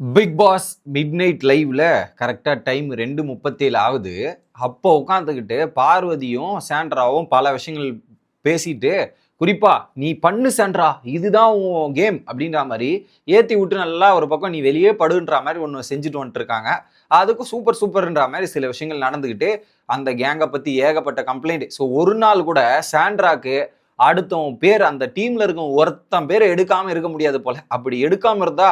Big pass mid night லைவ்ல கரெக்டாக time ரெண்டு முப்பத்தேழு ஆகுது. அப்போ உட்காந்துக்கிட்டு பார்வதியும் சாண்ட்ராவும் பல விஷயங்கள் பேசிட்டு குறிப்பா நீ பண்ணு சாண்ட்ரா இதுதான் உன் கேம் அப்படின்ற மாதிரி ஏற்றி விட்டு நல்லா ஒரு பக்கம் நீ வெளியே படுன்ற மாதிரி ஒன்று செஞ்சுட்டு வந்துட்டு இருக்காங்க அதுக்கும் சூப்பர் சூப்பர்ன்ற மாதிரி சில விஷயங்கள் நடந்துக்கிட்டு அந்த கேங்கை பற்றி ஏகப்பட்ட கம்ப்ளைண்ட் ஸோ ஒரு நாள் கூட சாண்ட்ராக்கு அடுத்தவன் பேர் அந்த டீம்ல இருக்கும் ஒருத்தன் பேர் எடுக்காம இருக்க முடியாது போல. அப்படி எடுக்காம இருந்தா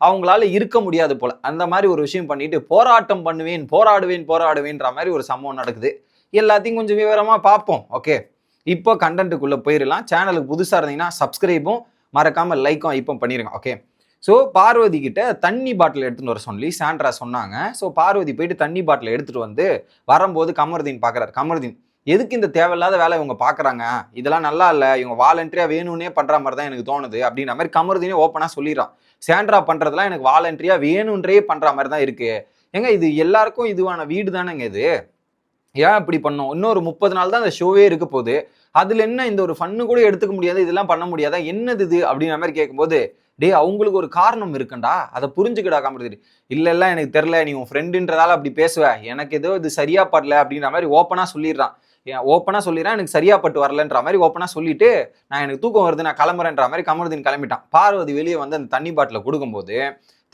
அவங்களால இருக்க முடியாது போல. அந்த மாதிரி ஒரு விஷயம் பண்ணிட்டு போராட்டம் பண்ணுவேன் போராடுவேன் போராடுவேன்ற மாதிரி ஒரு சம்பவம் நடக்குது. எல்லாத்தையும் கொஞ்சம் விவரமா பார்ப்போம். ஓகே இப்போ கண்டென்ட்டுக்குள்ளே போயிடலாம் சேனலுக்கு புதுசாக இருந்தீங்கன்னா சப்ஸ்கிரைபும் மறக்காமல் லைக்கும் இப்போ பண்ணிடுங்க ஓகே ஸோ பார்வதி கிட்ட தண்ணி பாட்டில் எடுத்துகிட்டு வர சொல்லி சாண்ட்ரா சொன்னாங்க. ஸோ பார்வதி போயிட்டு தண்ணி பாட்டில் எடுத்துகிட்டு வந்து வரும்போது கமருதீன் பார்க்குறாரு கமருதீன் எதுக்கு இந்த தேவையில்லாத வேலை இவங்க பார்க்குறாங்க இதெல்லாம் நல்லா இல்லை. இவங்க வாலண்டரியாக வேணும்னே பண்ணுற மாதிரி தான் எனக்கு தோணுது அப்படின்ற மாதிரி கமருதினே ஓப்பனாக சொல்லிடுறான். சேண்ட்ரா பண்ணுறதுலாம் எனக்கு வாலண்டரியாக வேணுன்றே பண்ணுற மாதிரி தான் இருக்குது ஏங்க இது எல்லாருக்கும் இதுவான வீடு தானேங்க இது? ஏன் இப்படி பண்ணோம்? இன்னொரு முப்பது நாள் தான் அந்த ஷோவே இருக்க போகுது. அதில் என்ன இந்த ஒரு ஃபன்னு கூட எடுத்துக்க முடியாது இதெல்லாம் பண்ண முடியாதா? என்னது இது? அப்படின்ற மாதிரி கேட்கும்போது டேய் அவங்களுக்கு ஒரு காரணம் இருக்குண்டா. அதை புரிஞ்சுக்கடா காமெடி இல்லை இல்ல எனக்கு தெரில நீ உன் ஃப்ரெண்டுன்றதால அப்படி பேசுவ. எனக்கு ஏதோ இது சரியா படல அப்படின்ற மாதிரி ஓப்பனாக சொல்லிடுறான். ஓப்பனாக சொல்லிடுறேன் எனக்கு சரியா பட்டு வரலன்ற மாதிரி ஓப்பனாக சொல்லிட்டு நான் எனக்கு தூக்கம் வருது நான் கிளம்புறேன்ற மாதிரி கமருதீன் கிளம்பிட்டான். பார்வதி வெளியே வந்து அந்த தண்ணி பாட்டில் கொடுக்கும்போது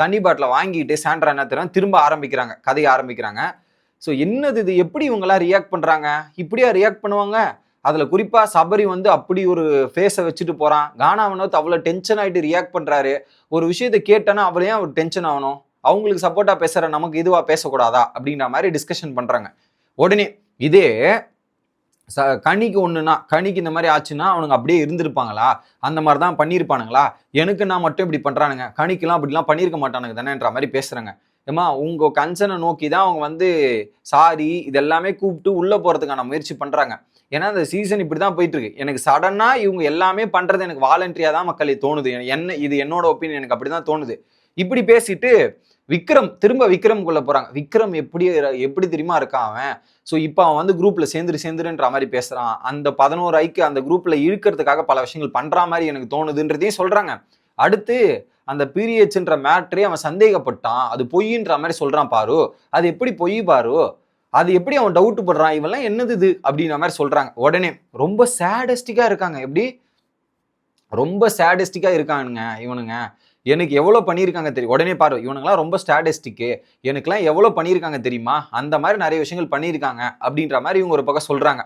தண்ணி பாட்டில் வாங்கிட்டு சாண்ட்ரா என்ன தெரியும் திரும்ப ஆரம்பிக்கிறாங்க கதையை ஆரம்பிக்கிறாங்க. ஸோ என்னது இது? எப்படி இவங்களாம் ரியாக்ட் பண்ணுறாங்க இப்படியா ரியாக்ட் பண்ணுவாங்க? அதில் குறிப்பாக சபரி வந்து அப்படி ஒரு ஃபேஸை வச்சுட்டு போகிறான் கானா வினோத் டென்ஷன் ஆகிட்டு ரியாக்ட் பண்ணுறாரு ஒரு விஷயத்தை கேட்டேன்னா அவளையும் ஏன் அவர் டென்ஷன் ஆகணும்? அவங்களுக்கு சப்போர்ட்டாக பேசுகிற நமக்கு இதுவாக பேசக்கூடாதா? அப்படின்ற மாதிரி டிஸ்கஷன் பண்ணுறாங்க உடனே இதே ச கனிக்கு ஒன்றுனா கனிக்கு இந்த மாதிரி ஆச்சுன்னா அவனுங்க அப்படியே இருந்திருப்பாங்களா? அந்த மாதிரி தான் பண்ணியிருப்பானுங்களா? எனக்கு நான் மட்டும் இப்படி பண்ணுறானுங்க கணிக்கெலாம் அப்படிலாம் பண்ணியிருக்க மாட்டானுங்க தானேன்ற மாதிரி பேசுகிறேங்க ஏமா உங்கள் கன்சனை நோக்கி தான் அவங்க வந்து சாரி இதெல்லாமே கூப்பிட்டு உள்ளே போகிறதுக்கான முயற்சி பண்ணுறாங்க ஏன்னா அந்த சீசன் இப்படி தான் போயிட்டுருக்கு. எனக்கு சடனாக இவங்க எல்லாமே பண்ணுறது எனக்கு வாலண்டரியாக தான் மக்களே தோணுது. என்ன இது என்னோட ஒப்பீனியன் எனக்கு அப்படி தான் தோணுது. இப்படி பேசிட்டு விக்ரம் திரும்ப விக்ரம்குள்ள போறாங்க. விக்ரம் எப்படி எப்படி தெரியுமா இருக்கான் அவன்? ஸோ இப்போ அவன் வந்து குரூப்ல சேர்ந்துரு சேர்ந்துருன்ற மாதிரி பேசுறான். அந்த பதினோரு ஐக்கு அந்த குரூப்ல இழுக்கிறதுக்காக பல விஷயங்கள் பண்ற மாதிரி எனக்கு தோணுதுன்றதையும் சொல்றாங்க. அடுத்து அந்த பீரியட்ஸ்ன்ற மேட்ரே அவன் சந்தேகப்பட்டான். அது பொய்ன்ற மாதிரி சொல்றான் பாரு. அது எப்படி பொய் பாரு? அது எப்படி அவன் டவுட் படுறான்? இவெல்லாம் என்னது இது? அப்படின்ற மாதிரி சொல்றாங்க. உடனே ரொம்ப சேடஸ்டிக்கா இருக்காங்க. எப்படி? ரொம்ப சேடஸ்டிக்கா இருக்கானுங்க இவனுங்க. எனக்கு எவ்வளோ பண்ணியிருக்காங்க தெரியும்? உடனே பாரு இவனுங்களாம் ரொம்ப ஸ்டாட்டிஸ்டிக்கு எனக்குலாம் எவ்வளோ பண்ணியிருக்காங்க தெரியுமா? அந்த மாதிரி நிறைய விஷயங்கள் பண்ணியிருக்காங்க அப்படின்ற மாதிரி இவங்க ஒரு பக்கம் சொல்கிறாங்க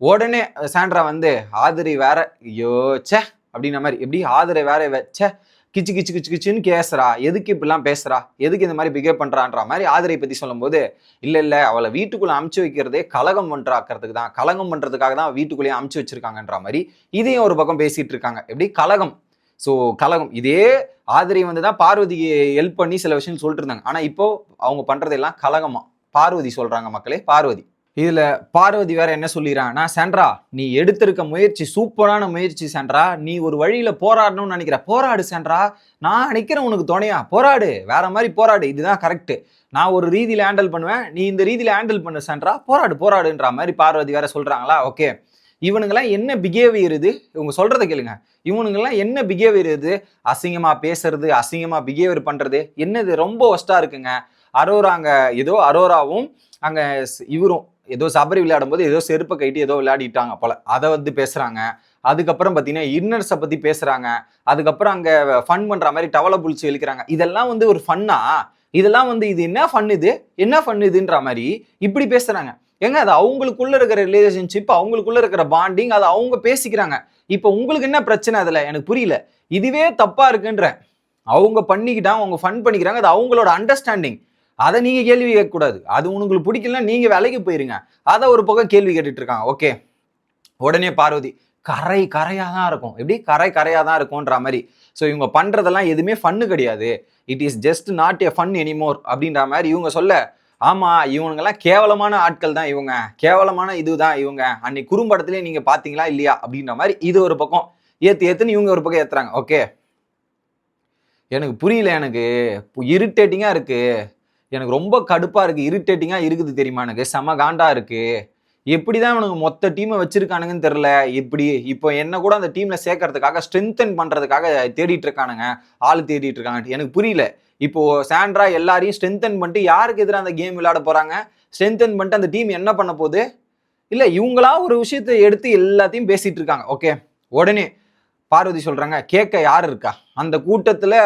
உடனே சாண்ட்ரா வந்து ஆதிரி வேற ஐயோ ச்சே! அப்படின்ற மாதிரி எப்படி ஆதிரை வேற வச்சே கிச்சு கிச்சு கிச்சு கிச்சுன்னு கேசுறா. எதுக்கு இப்படிலாம் பேசுறா? எதுக்கு இந்த மாதிரி பிஹேவ் பண்ணுறான்ற மாதிரி ஆதிரை பற்றி சொல்லும்போது இல்லை இல்லை அவளை வீட்டுக்குள்ளே அமுச்சு வைக்கிறதே கலகம் பண்ணுறாக்கிறதுக்கு தான். கலகம் பண்ணுறதுக்காக தான் வீட்டுக்குள்ளேயே அமுச்சு வச்சிருக்காங்கன்ற மாதிரி இதையும் ஒரு பக்கம் பேசிகிட்டு இருக்காங்க. எப்படி? கலகம். ஸோ கலகம் இதே ஆதிரி வந்து தான் பார்வதிக்கு ஹெல்ப் பண்ணி சில விஷயம் சொல்லிட்டு இருந்தாங்க. ஆனால் இப்போ அவங்க பண்ணுறதெல்லாம் கலகமாக பார்வதி சொல்கிறாங்க மக்களே பார்வதி. இதில் பார்வதி வேற என்ன சொல்லிடுறாங்கன்னா சாண்ட்ரா நீ எடுத்திருக்க முயற்சி சூப்பரான முயற்சி சாண்ட்ரா நீ ஒரு வழியில் போராடணும்னு நினைக்கிற. போராடு சாண்ட்ரா நான் நினைக்கிறேன் உனக்கு துணையா. போராடு. வேற மாதிரி போராடு. இதுதான் கரெக்ட் நான் ஒரு ரீதியில் ஹேண்டில் பண்ணுவேன். நீ இந்த ரீதியில் ஹேண்டில் பண்ணு சாண்ட்ரா போராடு போராடுன்ற மாதிரி பார்வதி வேற சொல்கிறாங்களா ஓகே இவனுங்கெல்லாம் என்ன பிஹேவியர் இது? இவங்க சொல்றதை கேளுங்க. இவனுங்கெல்லாம் என்ன பிஹேவியர் இது? அசிங்கமா பேசுறது அசிங்கமா பிஹேவியர் பண்றது என்னது? ரொம்ப ஒஸ்டா இருக்குங்க. அரோரா அங்க ஏதோ அரோராவும் அங்க இவரும் ஏதோ சபரி விளையாடும் போது ஏதோ செருப்பை கைட்டு ஏதோ விளையாடிட்டாங்க போல. அதை வந்து பேசுறாங்க. அதுக்கப்புறம் பார்த்தீங்கன்னா இன்னர்ஸை பத்தி பேசுறாங்க. அதுக்கப்புறம் அங்க ஃபன் பண்ற மாதிரி டவலை புளிச்சு இழுக்கிறாங்க. இதெல்லாம் வந்து ஒரு ஃபன்னா இதெல்லாம் வந்து இது என்ன ஃபன் இது? என்ன ஃபன் இதுன்ற மாதிரி இப்படி பேசுறாங்க. ஏங்க அது அவங்களுக்குள்ள இருக்கிற ரிலேஷன்ஷிப் அவங்களுக்குள்ள இருக்கிற பாண்டிங் அதை அவங்க பேசிக்கிறாங்க. இப்போ உங்களுக்கு என்ன பிரச்சனை அதில்? எனக்கு புரியல. இதுவே தப்பா இருக்குன்ற அவங்க பண்ணிக்கிட்டாங்க அவங்க ஃபன் பண்ணிக்கிறாங்க அது அவங்களோட அண்டர்ஸ்டாண்டிங் அதை நீங்க கேள்வி கேட்கக்கூடாது. அது உங்களுக்கு பிடிக்கலன்னா நீங்க வேலைக்கு போயிருங்க. அதை ஒரு பக்கம் கேள்வி கேட்டுட்டு இருக்காங்க ஓகே. உடனே பார்வதி கரை கரையாக தான் இருக்கும். எப்படி? கரை கரையாக தான் இருக்கும்ன்ற மாதிரி. ஸோ இவங்க பண்ணுறதெல்லாம் எதுவுமே ஃபன்னு கிடையாது. It is just not a fun anymore அப்படின்ற மாதிரி இவங்க சொல்ல ஆமா இவனுங்கெல்லாம் கேவலமான ஆட்கள் தான் இவங்க. கேவலமான இதுதான் இவங்க. அன்னைக்கு குறும்படத்திலே நீங்க பாத்தீங்களா இல்லையா அப்படின்ற மாதிரி இது ஒரு பக்கம். ஏத்து ஏத்துன்னு இவங்க ஒரு பக்கம் ஏத்துறாங்க. ஓகே? எனக்கு புரியல எனக்கு. இரிட்டேட்டிங்கா இருக்கு. எனக்கு ரொம்ப கடுப்பா இருக்கு. இரிட்டேட்டிங்கா இருக்குது தெரியுமா எனக்கு? செம காண்டா இருக்கு. எப்படிதான் இவனுங்க மொத்த டீமை வச்சிருக்கானுங்கன்னு தெரியல. இப்படி இப்போ என்ன கூட அந்த டீம்ல சேர்க்கறதுக்காக ஸ்ட்ரென்தன் பண்றதுக்காக தேடிட்டு இருக்கானுங்க. ஆள் தேடிட்டு இருக்காங்க. எனக்கு புரியல. இப்போ சாண்ட்ரா எல்லாரையும் ஸ்ட்ரென்தன் பண்ணிட்டு யாருக்கு எதிராக அந்த கேம் விளையாட போறாங்க? ஸ்ட்ரென்தன் பண்ணிட்டு அந்த டீம் என்ன பண்ண போகுது? இல்லை இவங்களா ஒரு விஷயத்தை எடுத்து எல்லாத்தையும் பேசிட்டு இருக்காங்க. ஓகே உடனே பார்வதி சொல்றாங்க கேட்க யார் இருக்கா? அந்த கூட்டத்தில்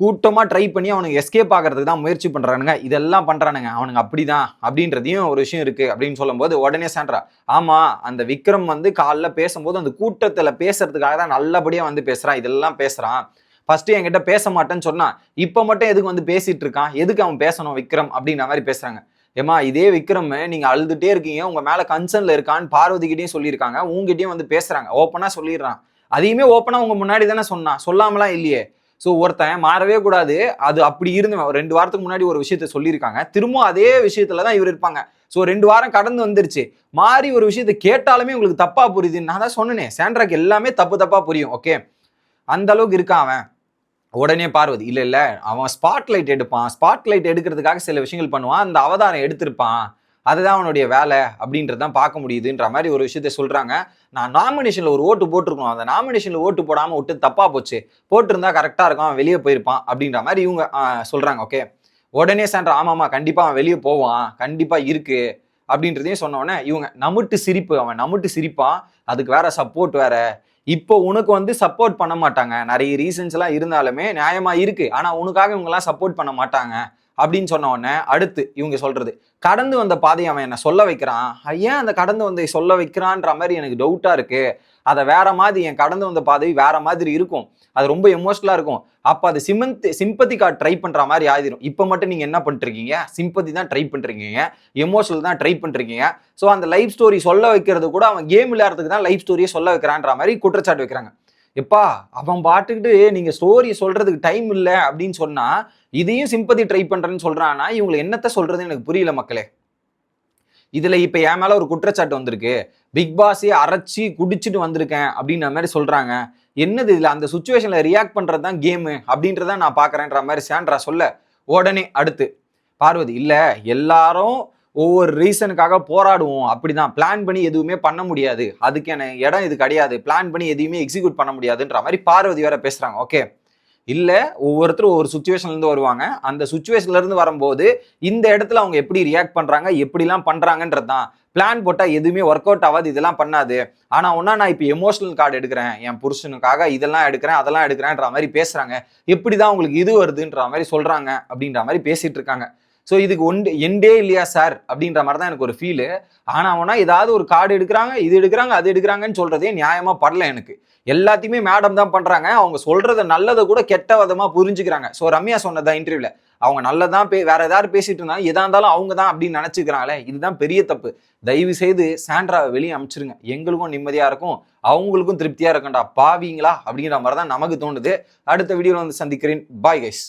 கூட்டமாக ட்ரை பண்ணி அவனுக்கு எஸ்கேப் ஆகிறதுக்கு தான் முயற்சி பண்ணுறானுங்க இதெல்லாம் பண்றானுங்க. அவனுங்க அப்படிதான். அப்படின்றதையும் ஒரு விஷயம் இருக்குது அப்படின்னு சொல்லும்போது உடனே சாண்ட்ரா ஆமாம் அந்த விக்ரம் வந்து காலைல பேசும்போது அந்த கூட்டத்தில் பேசுறதுக்காக தான் நல்லபடியாக வந்து பேசுகிறான் இதெல்லாம் பேசுகிறான் ஃபர்ஸ்ட் என்கிட்ட பேச மாட்டேன்னு சொன்னான் இப்போ மட்டும் எதுக்கு வந்து பேசிட்டு இருக்கான் எதுக்கு அவன் பேசணும் விக்ரம் அப்படின்ற மாதிரி பேசுறாங்க. ஏமா இதே விக்ரம் நீங்க அழுதுட்டே இருக்கீங்க உங்க மேல கன்சர்ன்ல இருக்கான்னு பார்வதிக்கிட்டையும் சொல்லியிருக்காங்க உங்ககிட்டயும் வந்து பேசுறாங்க. ஓப்பனா சொல்லிடுறான். அதையுமே ஓப்பனா உங்க முன்னாடி தானே சொன்னான். சொல்லாமலாம் இல்லையே. ஸோ ஒருத்தன் மாறவே கூடாது. அது அப்படி இருந்து ரெண்டு வாரத்துக்கு முன்னாடி ஒரு விஷயத்த சொல்லியிருக்காங்க. திரும்ப அதே விஷயத்துல தான் இவர் இருப்பாங்க. ஸோ ரெண்டு வாரம் கடந்து வந்துருச்சு. மாறி ஒரு விஷயத்த கேட்டாலுமே உங்களுக்கு தப்பா புரியுது நான் தான் சொன்னேனே. சாண்ட்ராக்கு எல்லாமே தப்பு தப்பா புரியும். ஓகே அந்த அளவுக்கு இருக்கான் அவன். உடனே பார்வதி இல்லை இல்லை அவன் ஸ்பாட் லைட் எடுப்பான். ஸ்பாட் லைட் எடுக்கிறதுக்காக சில விஷயங்கள் பண்ணுவான். அந்த அவதாரம் எடுத்திருப்பான். அதுதான் அவனுடைய வேலை அப்படின்றதான் பார்க்க முடியுதுன்ற மாதிரி ஒரு விஷயத்த சொல்கிறாங்க நான் நாமினேஷனில் ஒரு ஓட்டு போட்டிருக்கணும். அந்த நாமினேஷனில் ஓட்டு போடாமல் விட்டு தப்பாக போச்சு. போட்டிருந்தா கரெக்டாக இருக்கும். அவன் வெளியே போயிருப்பான் அப்படின்ற மாதிரி இவங்க சொல்கிறாங்க ஓகே? உடனே சான்ற ஆமாம்மா கண்டிப்பாக அவன் வெளியே போவான். கண்டிப்பாக இருக்கு. அப்படின்றதையும் சொன்ன உடனே இவங்க நமுட்டு சிரிப்பு. அவன் நமுட்டு சிரிப்பான். அதுக்கு வேற சப்போர்ட் வேற. இப்போ உனக்கு வந்து சப்போர்ட் பண்ண மாட்டாங்க. நிறைய ரீசன்ஸ் எல்லாம் இருந்தாலுமே நியாயமா இருக்கு. ஆனா உனக்காக இவங்கெல்லாம் சப்போர்ட் பண்ண மாட்டாங்க அப்படின்னு சொன்ன உடனே அடுத்து இவங்க சொல்றது. கடந்து வந்த பாதையை அவன் என்னை சொல்ல வைக்கிறான். ஏன் அந்த கடந்து வந்த சொல்ல வைக்கிறான்ற மாதிரி எனக்கு டவுட்டா இருக்கு. அதை வேற மாதிரி என் கடந்து வந்த பாதை வேற மாதிரி இருக்கும். அது ரொம்ப எமோஷனலா இருக்கும். அப்ப அது சிமந்த் சிம்பத்தி கார்டு ட்ரை பண்ற மாதிரி ஆயிரும். இப்போ மட்டும் நீங்க என்ன பண்ணிருக்கீங்க சிம்பத்தி தான் ட்ரை பண்றீங்க எமோஷனல் தான் ட்ரை பண்றீங்க ஸோ அந்த லைஃப் ஸ்டோரி சொல்ல வைக்கிறது கூட அவன் கேம் விளையாடுறதுக்கு தான் லைஃப் ஸ்டோரியை சொல்ல வைக்கிறான்ற மாதிரி குற்றச்சாட்டு வைக்கிறாங்க. எப்பா அவன் பாட்டுக்கிட்டு நீங்க ஸ்டோரி சொல்றதுக்கு டைம் இல்லை அப்படின்னு சொன்னா இதையும் சிம்பத்தி ட்ரை பண்றேன்னு சொல்றான்னா இவங்களை என்னத்த சொல்கிறதுன்னு எனக்கு புரியல மக்களே. இதில் இப்போ என் மேலே ஒரு குற்றச்சாட்டு வந்திருக்கு. பிக் பாஸே அரைச்சி குடிச்சிட்டு வந்திருக்கேன் அப்படின்ற மாதிரி சொல்கிறாங்க என்னது இதில் அந்த சுச்சுவேஷனில் ரியாக்ட் பண்ணுறது தான் கேமு அப்படின்றத நான் பார்க்குறேன்ற மாதிரி சாண்ட்ரா சொல்ல. உடனே அடுத்து பார்வதி இல்லை எல்லாரும் ஒவ்வொரு ரீசனுக்காக போராடுவோம். அப்படிதான். பிளான் பண்ணி எதுவுமே பண்ண முடியாது. அதுக்கான இடம் இது கிடையாது. பிளான் பண்ணி எதையுமே எக்ஸிக்யூட் பண்ண முடியாதுன்ற மாதிரி பார்வதி வேற பேசுகிறாங்க ஓகே இல்லை ஒவ்வொருத்தரும் ஒவ்வொரு சுச்சுவேஷன்லேருந்து வருவாங்க. அந்த சுச்சுவேஷன்லேருந்து வரும்போது இந்த இடத்துல அவங்க எப்படி ரியாக்ட் பண்ணுறாங்க எப்படிலாம் பண்ணுறாங்கன்றது தான் பிளான் போட்டால் எதுவுமே ஒர்க் அவுட் ஆகாது இதெல்லாம் பண்ணாது. ஆனால் ஒன்றா நான் இப்போ எமோஷனல் கார்டு எடுக்கிறேன் என் புருஷனுக்காக இதெல்லாம் எடுக்கிறேன் அதெல்லாம் எடுக்கிறேன்ற மாதிரி பேசுகிறாங்க எப்படி தான் உங்களுக்கு இது வருதுன்ற மாதிரி சொல்கிறாங்க அப்படின்ற மாதிரி பேசிகிட்டு இருக்காங்க. ஸோ இதுக்கு ஒன் எண்டே இல்லையா சார் அப்படின்ற மாதிரி தான் எனக்கு ஒரு ஃபீலு ஆனால் அவனா ஏதாவது ஒரு கார்டு எடுக்கிறாங்க இது எடுக்கிறாங்க அது எடுக்கிறாங்கன்னு சொல்கிறதே நியாயமாக படல எனக்கு. எல்லாத்தையுமே மேடம் தான் பண்ணுறாங்க அவங்க சொல்கிறத நல்லதை கூட கெட்ட விதமாக புரிஞ்சுக்கிறாங்க. ஸோ ரம்யா சொன்னதான் இன்டர்வியூவில் அவங்க நல்லதான் பே வேற ஏதாவது பேசிட்டு இருந்தாலும் எதா இருந்தாலும் அவங்க தான் அப்படின்னு நினைச்சுக்கிறாங்களே இதுதான் பெரிய தப்பு. தயவு செய்து சாண்ட்ராவை வெளியே அமைச்சிருங்க. எங்களுக்கும் நிம்மதியா இருக்கும். அவங்களுக்கும் திருப்தியா இருக்கும்டா பாவீங்களா? அப்படிங்கிற மாதிரி தான் நமக்கு தோணுது. அடுத்த வீடியோவில் வந்து சந்திக்கிறேன். Bye guys